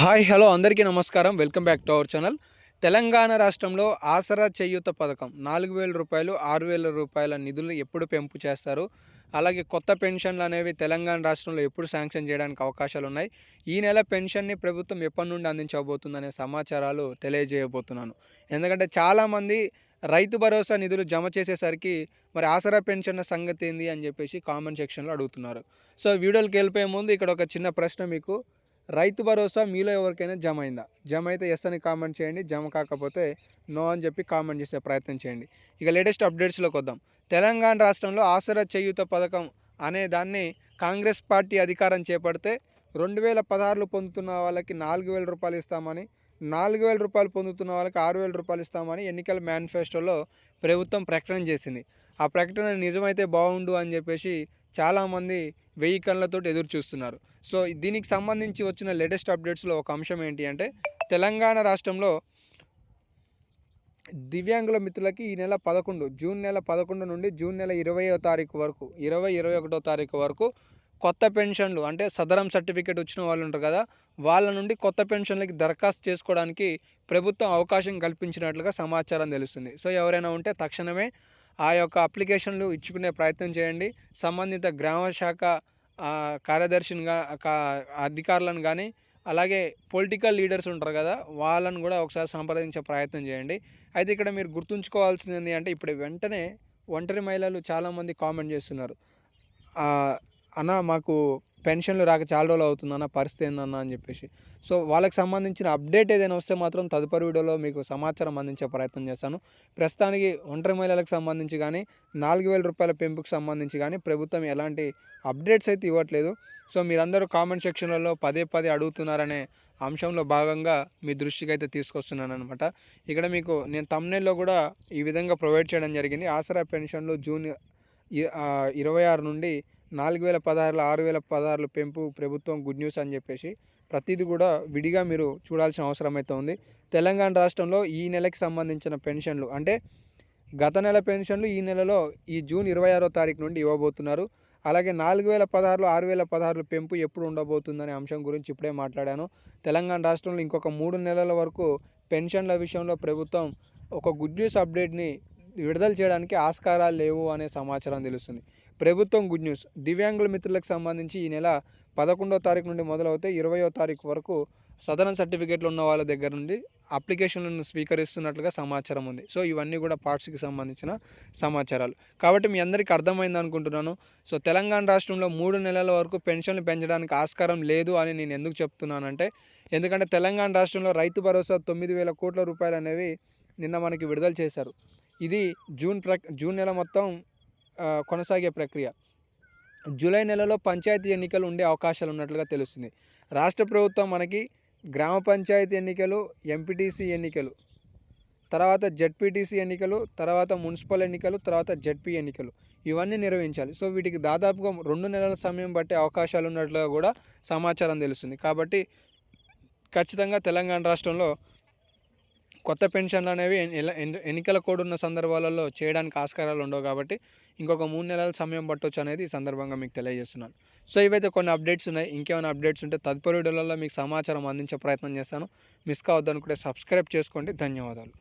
Hi hello అందరికీ నమస్కారం. Welcome back to our channel. Telangana రాష్ట్రంలో ఆసరా చేయూత పథకం నాలుగు వేల రూపాయలు ఆరు వేల రూపాయల నిధులు ఎప్పుడు పెంపు చేస్తారు? అలాగే కొత్త పెన్షన్లు అనేవి తెలంగాణ రాష్ట్రంలో ఎప్పుడు శాంక్షన్ చేయడానికి అవకాశాలు ఉన్నాయి? ఈ నెల పెన్షన్ని ప్రభుత్వం ఎప్పటి నుండి అందించబోతుందనే సమాచారాలు తెలియజేయబోతున్నాను. ఎందుకంటే చాలామంది రైతు భరోసా నిధులు జమ చేసేసరికి మరి ఆసరా పెన్షన్ సంగతి ఏంది అని చెప్పేసి కామెంట్ సెక్షన్లో అడుగుతున్నారు. సో వీడియోకి వెళ్ళిపోయే ముందు ఇక్కడ ఒక చిన్న ప్రశ్న మీకు. రైతు భరోసా మీలో ఎవరికైనా జమ అయిందా జమ అయితే ఎస్ అని కామెంట్ చేయండి జమ కాకపోతే నో అని చెప్పి కామెంట్ చేసే ప్రయత్నం చేయండి. ఇక లేటెస్ట్ అప్డేట్స్లోకి వద్దాం. తెలంగాణ రాష్ట్రంలో ఆసరా చేయూత పథకం అనే దాన్ని కాంగ్రెస్ పార్టీ అధికారం చేపడితే రెండు వేల పదహారులు పొందుతున్న వాళ్ళకి నాలుగు వేల రూపాయలు ఇస్తామని నాలుగు వేల రూపాయలు పొందుతున్న వాళ్ళకి ఆరు వేల రూపాయలు ఇస్తామని ఎన్నికల మేనిఫెస్టోలో ప్రభుత్వం ప్రకటన చేసింది. ఆ ప్రకటన నిజమైతే బాగుండు అని చెప్పేసి చాలామంది వెయ్యి కళ్ళతో ఎదురు చూస్తున్నారు సో దీనికి సంబంధించి వచ్చిన లేటెస్ట్ అప్డేట్స్లో ఒక అంశం ఏంటి అంటే తెలంగాణ రాష్ట్రంలో దివ్యాంగుల మిత్రులకి ఈ నెల పదకొండు జూన్ నెల పదకొండు నుండి జూన్ నెల ఇరవయో తారీఖు వరకు ఇరవై ఇరవై ఒకటో తారీఖు వరకు కొత్త పెన్షన్లు అంటే సదరం సర్టిఫికేట్ వచ్చిన వాళ్ళు ఉంటారు కదా వాళ్ళ నుండి కొత్త పెన్షన్లకి దరఖాస్తు చేసుకోవడానికి ప్రభుత్వం అవకాశం కల్పించినట్లుగా సమాచారం తెలుస్తుంది. సో ఎవరైనా ఉంటే తక్షణమే ఆ యొక్క అప్లికేషన్లు ఇచ్చుకునే ప్రయత్నం చేయండి. సంబంధిత గ్రామ శాఖ కార్యదర్శిని అధికారులను కానీ అలాగే పొలిటికల్ లీడర్స్ ఉంటారు కదా వాళ్ళని కూడా ఒకసారి సంప్రదించే ప్రయత్నం చేయండి. అయితే ఇక్కడ మీరు గుర్తుంచుకోవాల్సింది ఏంటి అంటే ఇప్పుడు వెంటనే ఒంటరి మహిళలు చాలామంది కామెంట్ చేస్తున్నారు. అన్న మాకు పెన్షన్లు రాక చాలా రోజులు అవుతుందన్న పరిస్థితి ఏందన్న అని చెప్పేసి. సో వాళ్ళకి సంబంధించిన అప్డేట్ ఏదైనా వస్తే మాత్రం తదుపరి వీడియోలో మీకు సమాచారం అందించే ప్రయత్నం చేస్తాను. ప్రస్తుతానికి ఒంటరి మహిళలకు సంబంధించి కానీ నాలుగు వేల రూపాయల పెంపుకు సంబంధించి కానీ ప్రభుత్వం ఎలాంటి అప్డేట్స్ అయితే ఇవ్వట్లేదు. సో మీరందరూ కామెంట్ సెక్షన్లలో పదే పదే అడుగుతున్నారనే అంశంలో భాగంగా మీ దృష్టికి అయితే తీసుకొస్తున్నాను అనమాట ఇక్కడ మీకు నేను తమ్నెల్లో కూడా ఈ విధంగా ప్రొవైడ్ చేయడం జరిగింది. ఆసరా పెన్షన్లు జూన్ ఇరవై ఆరు నుండి నాలుగు వేల పదహారులు ఆరు వేల పదహారులు పెంపు ప్రభుత్వం గుడ్ న్యూస్ అని చెప్పేసి ప్రతిదీ కూడా విడిగా మీరు చూడాల్సిన అవసరం అయితే ఉంది. తెలంగాణ రాష్ట్రంలో ఈ నెలకి సంబంధించిన పెన్షన్లు అంటే గత నెల పెన్షన్లు ఈ నెలలో ఈ జూన్ ఇరవై ఆరో తారీఖు నుండి ఇవ్వబోతున్నారు. అలాగే నాలుగు వేల పదహారులు ఆరు వేల పదహారులు పెంపు ఎప్పుడు ఉండబోతుందనే అంశం గురించి ఇప్పుడే మాట్లాడాను. తెలంగాణ రాష్ట్రంలో ఇంకొక మూడు నెలల వరకు పెన్షన్ల విషయంలో ప్రభుత్వం ఒక గుడ్ న్యూస్ అప్డేట్ని విడుదల చేయడానికి ఆస్కారాలు లేవు అనే సమాచారం తెలుస్తుంది. ప్రభుత్వం గుడ్ న్యూస్. దివ్యాంగుల మిత్రులకు సంబంధించి ఈ నెల పదకొండో తారీఖు నుండి మొదలవుతే ఇరవయో తారీఖు వరకు సదరన్ సర్టిఫికేట్లు ఉన్న వాళ్ళ దగ్గర నుండి అప్లికేషన్లను స్వీకరిస్తున్నట్లుగా సమాచారం ఉంది. సో ఇవన్నీ కూడా పార్ట్స్కి సంబంధించిన సమాచారాలు. కాబట్టి మీ అందరికీ అర్థమైంది అనుకుంటున్నాను. సో తెలంగాణ రాష్ట్రంలో మూడు నెలల వరకు పెన్షన్లు పెంచడానికి ఆస్కారం లేదు అని నేను ఎందుకు చెప్తున్నానంటే ఎందుకంటే తెలంగాణ రాష్ట్రంలో రైతు భరోసా తొమ్మిది వేల కోట్ల రూపాయలు అనేవి నిన్న మనకి విడుదల చేశారు. ఇది జూన్ ప్ర జూన్ నెల మొత్తం కొనసాగే ప్రక్రియ. జూలై నెలలో పంచాయతీ ఎన్నికలు ఉండే అవకాశాలు ఉన్నట్లుగా తెలుస్తుంది. రాష్ట్ర ప్రభుత్వం మనకి గ్రామ పంచాయతీ ఎన్నికలు ఎంపీటీసీ ఎన్నికలు తర్వాత జెడ్పీటీసీ ఎన్నికలు తర్వాత మున్సిపల్ ఎన్నికలు తర్వాత జెడ్పీ ఎన్నికలు ఇవన్నీ నిర్వహించాలి. సో వీటికి దాదాపుగా రెండు నెలల సమయం బట్టే అవకాశాలు ఉన్నట్లుగా కూడా సమాచారం తెలుస్తుంది. కాబట్టి ఖచ్చితంగా తెలంగాణ రాష్ట్రంలో కొత్త పెన్షన్లు అనేవి ఎన్నికల కోడ్ ఉన్న సందర్భాలలో చేయడానికి ఆస్కారాలు ఉండవు కాబట్టి ఇంకొక మూడు నెలల సమయం పట్టవచ్చు అనేది ఈ సందర్భంగా మీకు తెలియజేస్తున్నాను. సో ఇవైతే కొన్ని అప్డేట్స్ ఉన్నాయి. ఇంకేమైనా అప్డేట్స్ ఉంటే తదుపరి వీడియోలలో మీకు సమాచారం అందించే ప్రయత్నం చేస్తాను. మిస్ కావద్దనుకుంటే సబ్స్క్రైబ్ చేసుకోండి. ధన్యవాదాలు.